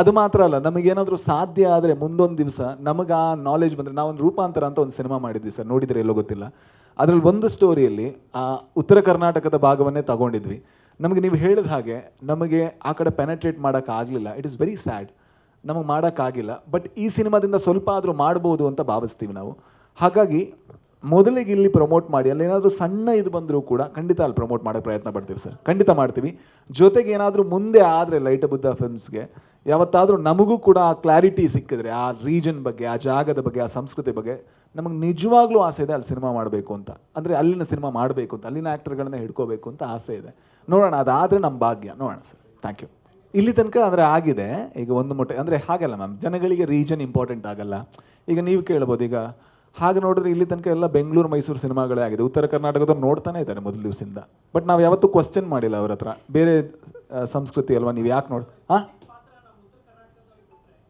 ಅದು ಮಾತ್ರ ಅಲ್ಲ, ನಮಗೇನಾದ್ರೂ ಸಾಧ್ಯ ಆದರೆ ಮುಂದೊಂದು ದಿವಸ ನಮಗೆ ಆ ನಾಲೆಜ್ ಬಂದರೆ ನಾವೊಂದು ರೂಪಾಂತರ ಅಂತ ಒಂದು ಸಿನಿಮಾ ಮಾಡಿದ್ವಿ ಸರ್, ನೋಡಿದ್ರೆ ಎಲ್ಲೋ ಗೊತ್ತಿಲ್ಲ. ಅದರಲ್ಲಿ ಒಂದು ಸ್ಟೋರಿಯಲ್ಲಿ ಆ ಉತ್ತರ ಕರ್ನಾಟಕದ ಭಾಗವನ್ನೇ ತಗೊಂಡಿದ್ವಿ. ನಮಗೆ ನೀವು ಹೇಳಿದ ಹಾಗೆ ನಮಗೆ ಆ ಕಡೆ ಪೆನೆಟ್ರೇಟ್ ಮಾಡೋಕ್ಕಾಗಲಿಲ್ಲ ಇಟ್ ಇಸ್ ವೆರಿ ಸ್ಯಾಡ್ ನಮಗೆ ಮಾಡೋಕ್ಕಾಗಿಲ್ಲ ಬಟ್ ಈ ಸಿನಿಮಾದಿಂದ ಸ್ವಲ್ಪ ಆದರೂ ಮಾಡ್ಬೋದು ಅಂತ ಭಾವಿಸ್ತೀವಿ ನಾವು. ಹಾಗಾಗಿ ಮೊದಲಿಗೆ ಇಲ್ಲಿ ಪ್ರಮೋಟ್ ಮಾಡಿ, ಅಲ್ಲಿ ಏನಾದರೂ ಸಣ್ಣ ಇದು ಬಂದರೂ ಕೂಡ ಖಂಡಿತ ಅಲ್ಲಿ ಪ್ರಮೋಟ್ ಮಾಡೋಕ್ಕೆ ಪ್ರಯತ್ನ ಪಡ್ತೀವಿ ಸರ್. ಖಂಡಿತ ಮಾಡ್ತೀವಿ. ಜೊತೆಗೆ ಏನಾದರೂ ಮುಂದೆ ಆದರೆ ಲೈಟ್ ಬುದ್ಧ ಫಿಲ್ಮ್ಸ್ಗೆ ಯಾವತ್ತಾದರೂ ನಮಗೂ ಕೂಡ ಆ ಕ್ಲಾರಿಟಿ ಸಿಕ್ಕಿದ್ರೆ, ಆ ರೀಜನ್ ಬಗ್ಗೆ, ಆ ಜಾಗದ ಬಗ್ಗೆ, ಆ ಸಂಸ್ಕೃತಿ ಬಗ್ಗೆ ನಮಗೆ ನಿಜವಾಗ್ಲೂ ಆಸೆ ಇದೆ ಅಲ್ಲಿ ಸಿನಿಮಾ ಮಾಡಬೇಕು ಅಂತ. ಅಂದರೆ ಅಲ್ಲಿನ ಸಿನಿಮಾ ಮಾಡಬೇಕು ಅಂತ, ಅಲ್ಲಿನ ಆ್ಯಕ್ಟರ್ಗಳನ್ನ ಹಿಡ್ಕೋಬೇಕು ಅಂತ ಆಸೆ ಇದೆ. ನೋಡೋಣ, ಅದಾದರೆ ನಮ್ಮ ಭಾಗ್ಯ. ನೋಡೋಣ ಸರ್. ಥ್ಯಾಂಕ್ ಯು ಇಲ್ಲಿ ತನಕ ಅಂದರೆ ಆಗಿದೆ. ಈಗ ಒಂದು ಮೊಟ್ಟೆ, ಅಂದರೆ ಹಾಗಲ್ಲ ಮ್ಯಾಮ್ ಜನಗಳಿಗೆ ರೀಜನ್ ಇಂಪಾರ್ಟೆಂಟ್ ಆಗಲ್ಲ. ಈಗ ನೀವು ಕೇಳ್ಬೋದು, ಈಗ ಹಾಗೆ ನೋಡಿದ್ರೆ ಇಲ್ಲಿ ತನಕ ಎಲ್ಲ ಬೆಂಗಳೂರು ಮೈಸೂರು ಸಿನಿಮಾಗಳೇ ಆಗಿದೆ. ಉತ್ತರ ಕರ್ನಾಟಕದವ್ರು ನೋಡ್ತಾನೆ ಇದ್ದಾರೆ ಮೊದಲ ದಿವಸದಿಂದ. ಬಟ್ ನಾವು ಯಾವತ್ತೂ ಕ್ವಶನ್ ಮಾಡಿಲ್ಲ ಅವ್ರ ಹತ್ರ. ಬೇರೆ ಸಂಸ್ಕೃತಿ ಅಲ್ವಾ? ನೀವು ಯಾಕೆ ನೋಡಿ ಹಾಂ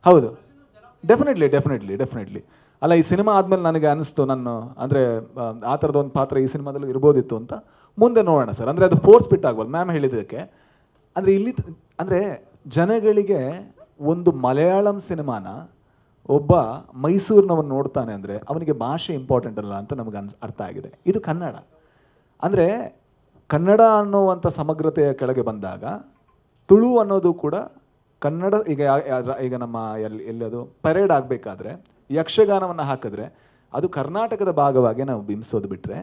ಹೌದು. ಡೆಫಿನೆಟ್ಲಿ ಡೆಫಿನೆಟ್ಲಿ ಡೆಫಿನೆಟ್ಲಿ ಅಲ್ಲ, ಈ ಸಿನಿಮಾ ಆದಮೇಲೆ ನನಗೆ ಅನಿಸ್ತು ನಾನು ಅಂದರೆ, ಆ ಥರದ ಒಂದು ಪಾತ್ರ ಈ ಸಿನಿಮಾದಲ್ಲೂ ಇರ್ಬೋದಿತ್ತು ಅಂತ ಮುಂದೆ ನೋಡೋಣ ಸರ್. ಅಂದರೆ ಅದು ಫೋರ್ಸ್ ಬಿಟ್ ಆಗ್ಬೋದು. ಮ್ಯಾಮ್ ಹೇಳಿದ್ದಕ್ಕೆ, ಅಂದರೆ ಇಲ್ಲಿ ಅಂದರೆ ಜನಗಳಿಗೆ ಒಂದು ಮಲಯಾಳಂ ಸಿನಿಮಾನ ಒಬ್ಬ ಮೈಸೂರಿನವನು ನೋಡ್ತಾನೆ ಅಂದರೆ ಅವನಿಗೆ ಭಾಷೆ ಇಂಪಾರ್ಟೆಂಟ್ ಅಲ್ಲ ಅಂತ ನಮಗೆ ಅನ್ಸ್, ಅರ್ಥ ಆಗಿದೆ. ಇದು ಕನ್ನಡ. ಅಂದರೆ ಕನ್ನಡ ಅನ್ನುವಂಥ ಸಮಗ್ರತೆಯ ಕೆಳಗೆ ಬಂದಾಗ ತುಳು ಅನ್ನೋದು ಕೂಡ ಕನ್ನಡ ಈಗ ಈಗ ನಮ್ಮ ಎಲ್ಲಿ ಎಲ್ಲದು ಪರೇಡ್ ಆಗಬೇಕಾದ್ರೆ ಯಕ್ಷಗಾನವನ್ನು ಹಾಕಿದ್ರೆ ಅದು ಕರ್ನಾಟಕದ ಭಾಗವಾಗಿ ನಾವು ಬಿಂಬಿಸೋದು ಬಿಟ್ಟರೆ